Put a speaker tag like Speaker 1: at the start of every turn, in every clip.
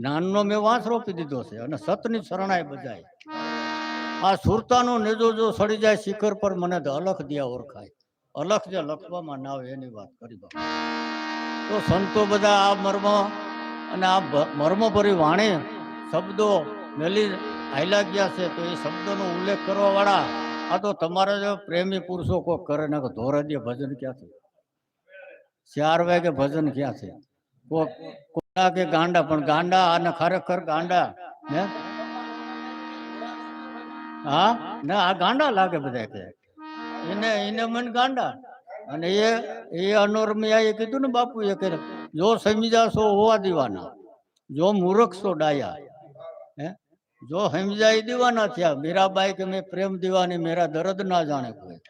Speaker 1: જ્ઞાનનો મેં વાંસ રોપી દીધો છે અને સતની શરણાઈ બજાય. આ સુરતાનો નેજો જો સડી જાય શિખર પર મને તો અલખ દિયા ઓળખાય. અલખ જે લખવામાં ના આવે એની વાત કરી તો સંતો બધા આ મર્મ અને આ મર્મ મર્મભરી વાણી શબ્દો મેલી હાલ્યા ગયા છે તો એ શબ્દોનો ઉલ્લેખ કરવા વાળા આ તો તમારા જો પ્રેમી પુરુષો કોક કરે ને ધોરદીય ભજન ક્યાં છે? ચાર વાગે ભજન ક્યાં છે? કોક કે ગાંડા, પણ ગાંડા અને ખરેખર ગાંડા, હે? હા? ને આ ગાંડા લાગે બધા કે. એને એને મન ગાંડા. અને એ એ અનુરમિયા એ કીધું ને બાપુ એ કે જો સમજાશો હોવા દીવાના, જો મૂર્ખ છો ડાયા, હે? જો સમજાઈ દીવાના થયા, મીરાબાઈ કે મેં પ્રેમ દીવાની, મેરા દર્દ ના જાણે કોઈ.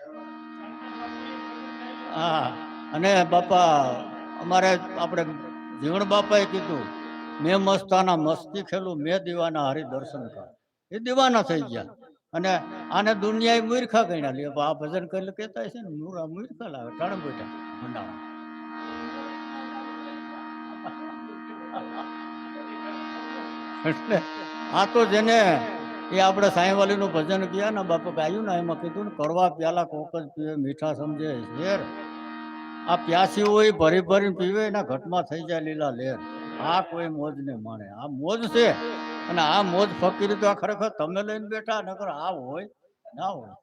Speaker 1: હા. અને બાપા, અમારે આપણે જીવણ બાપાએ કીધું, મેં મસ્તાના મસ્તી ખેલું, મેં દીવાના હરિ દર્શન કર એ દીવાના થઈ ગયા. અને આને દુનિયાએ મૂર્ખા ગણ્યા. લે, આ ભજન કરીને કહેતા છે ને મૂરા મૂર્ખા લાવે, ટાણ બેઠા એટલે આ તો જેને એ આપણે સાંઈવાલીનું ભજન ગયા ને, બાપા ગાયું ને, એમાં કીધું ને, કરવા પ્યાલા કોક જ પીવે, મીઠા સમજે શેર આ પ્યાસી હોય, ભરી ભરીને પીવે, એના ઘટમાં થઈ જાય લીલા લેર. આ કોઈ મોજ ને માણે. આ મોજ છે. અને આ મોજ ફકીરી તો ખરેખર તમે લઈને બેઠા, નકર આ હોય ના હોય.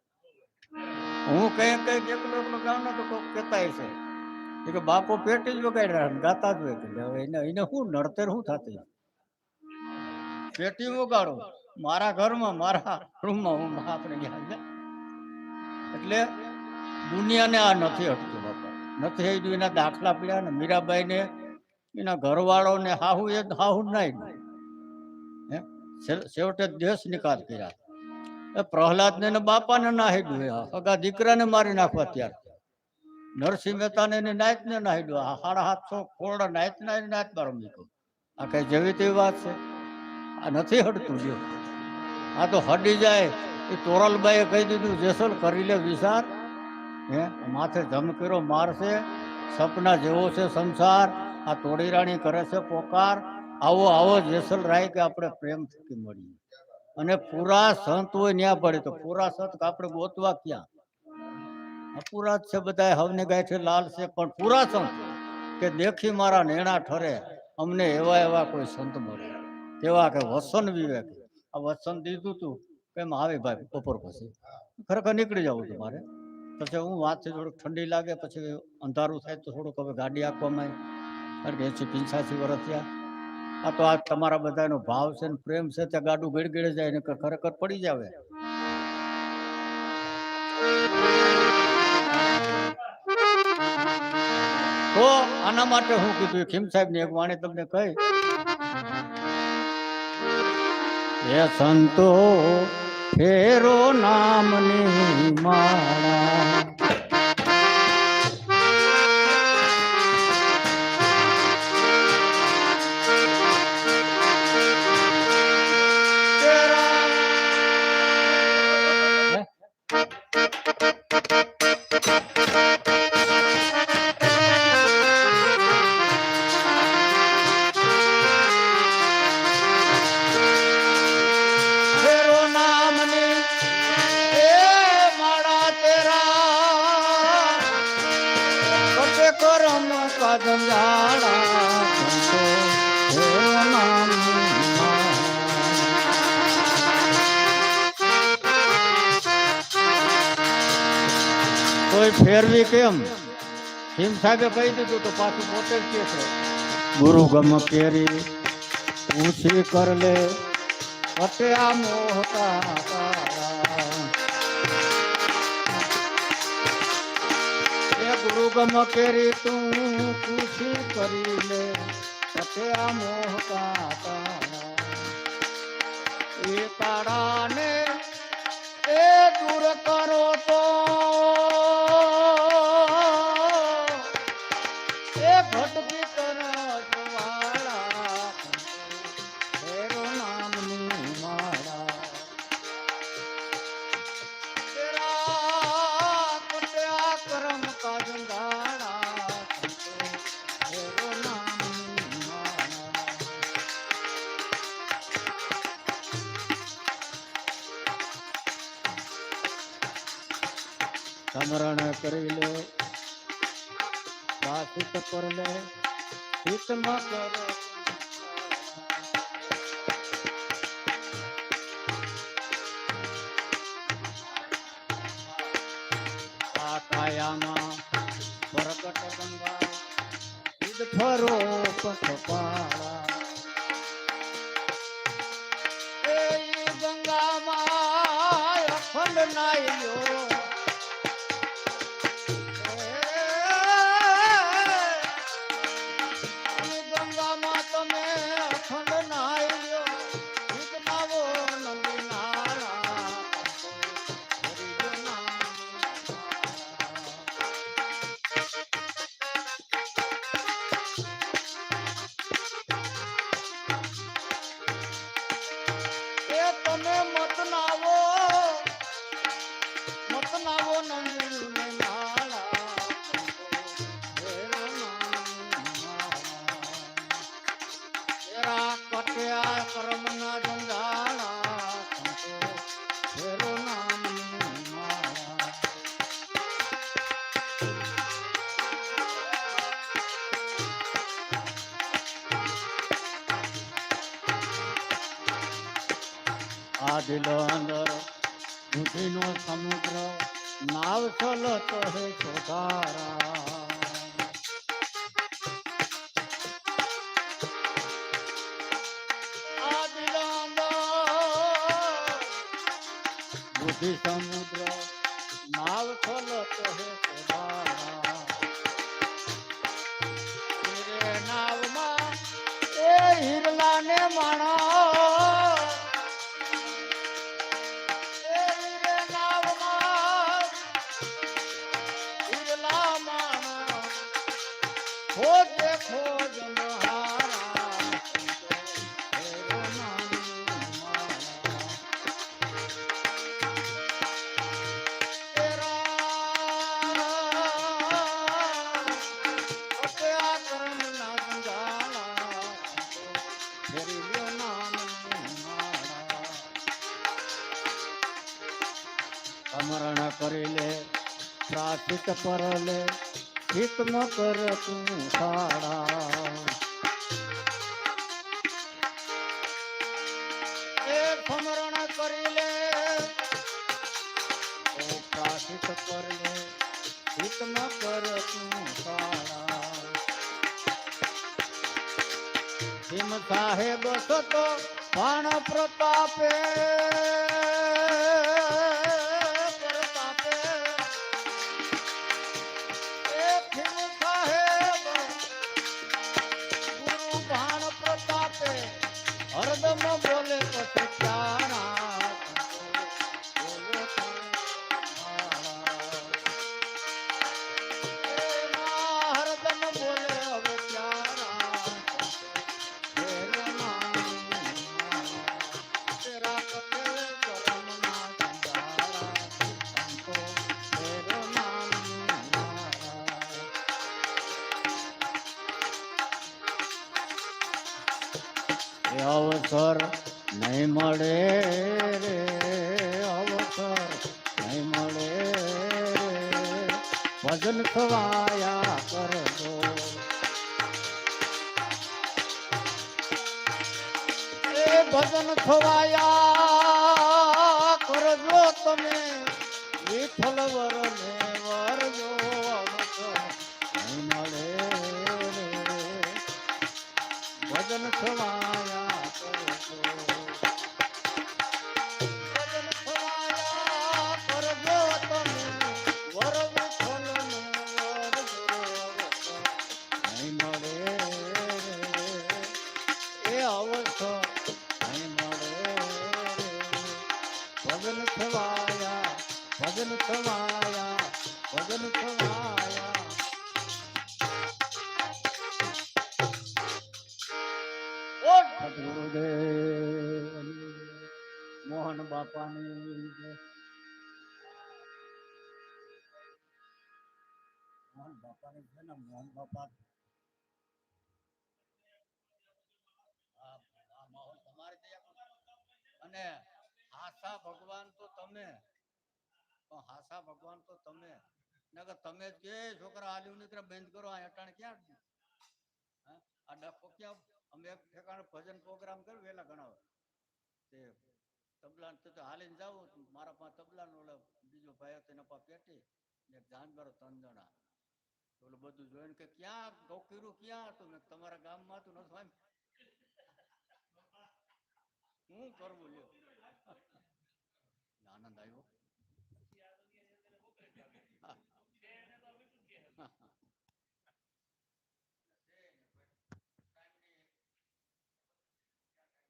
Speaker 1: હું કઈ કઈ એકલો એકલો ગાઉં ને તો કોઈક કહેતા છે કે બાપો પેટી જ વગાડી રહ્યા ગાતા જ હોય. હવે એને એને શું નડતર શું થતી પેટી વગાડો. મારા ઘરમાં, મારા રૂમમાં હું આપણે ગયા એટલે દુનિયાને આ નથી હટતું બાપા નથી હટતું એના દાખલા પડ્યા ને મીરાબાઈને, એના ઘરવાળોને હાહુ એ હાહુ નાઈ છેવટે દેશ નિકાલ કર્યા. એ પ્રહલાદને ને બાપાને નાહી આ સગા દીકરાને મારી નાખવા ત્યાર નરસિંહ મહેતાને એને નાયત ને નાહી આ સાડા સાતસો કોરડા નાયત ના નાયત મારો મૂક્યું. આ કઈ જેવી તેવી વાત છે? આ નથી હડતું જો આ તો હડી જાય. એ તોરલબાઈએ કહી દીધું, જેસલ કરી લે વિચાર. હે? માથે ધમકીરો મારશે. સપના જેવો છે સંસાર. આ તોડી રાણી કરે છે પોકાર. આવો આવો જેસલ રાય કે આપણે પ્રેમ થકી મળીએ અને પૂરા સંત હોય ન્યા પડે તો પૂરા સંત આપણે ગોતવા ક્યાં? અપૂરા છે બધા હવને ગાય છે, લાલ છે, પણ પૂરા સંત કે દેખી મારા નેણા ઠરે, અમને એવા એવા કોઈ સંત મળે. કેવા કે વસન વિવેક. આ વસન દીધું તું, કેમ આવે ભાઈ, બપોર પછી? ખરેખર નીકળી જવું તમારે મારે. પછી હું વાતથી થોડુંક ઠંડી લાગે, પછી અંધારું થાય તો થોડુંક હવે ગાડી આપવામાં કારણ કે એસી પંચ્યાસી વર્ષ આ તો આ તમારા બધાનો ભાવ છે ને પ્રેમ છે, ત્યાં ગાડું ગડગડે જાય ને ખરેખર પડી જાવે. તો આના માટે હું કીધું, ખીમ સાહેબની એક વાણી તમને કહી. હે સંતો, ફેરો નામની માળા કોઈ ફેરવી કેમ? હિમ સાહેબે કહી દીધું તો પાછું પોતે જ કે છે. ગુરુ ગમ કેરી ઊંચી કર લે. પટ્યા મોહતા તારા. ગુરુ ગમ કેરી તું ખુશી કરી લે. પટ્યા મોહતા એ તારાને એ દૂર કરો તો સમરણ કરી લે વાસિત પર લે હિતમાં કરો આ કાયામાં પ્રગટ ગંગા સિદ્ધ ફરો પથપાળા એ ઈ ગંગામાં અખંડ નાયલો દિલો અંદર બુદ્ધિનો સમુદ્ર નાવ ચલતો હે ચોધારા બુદ્ધિ સમુદ્ર નાવ ચલતો હે ચોધારા સ્મરણ કરી લે પ્રાચિત પર હિતમ કર તું સાડા એ સ્મરણ કરી લે ઓ પ્રાચિત પર લે હિતમ કર તું સાડા સાહેબ સતો પ્રતાપે અવસર નહીં મળે રે, અવસર નહીં મળે ભજન ખવાયા કરજો. એ ભજન ખવાયા કરજો તમે. વિઠ્ઠલ વરને વરજો ભજન ખવાયા સદગુરુદેવ મોહન બાપાની મોહન બાપાની છે ને મોહન બાપા. અને આશા ભગવાન તો તમે. પણ હાસા ભગવાન તો તમે. નકર તમે જે છોકરા આલ્યું નીકળે બંધ કરો, આ અટાણ ક્યાં? આ ડફો ક્યાં અમે ઠેકાણે ભજન પ્રોગ્રામ કર્યો વેલા ગણાવે તે તબલા તો હાલીને જાઉં મારા પાસે તબલા નો બીજો ભાઈ હતો, એના પાસે પેટી ને જાનવરો ત્રણ જણા ઓલું બધું જોઈને કે, ક્યાં ગોકીરું, ક્યાં હતું? મેં તમારા ગામમાં હતું. નથી સ્વામી શું કરવું લ્યો. આનંદ આવ્યો.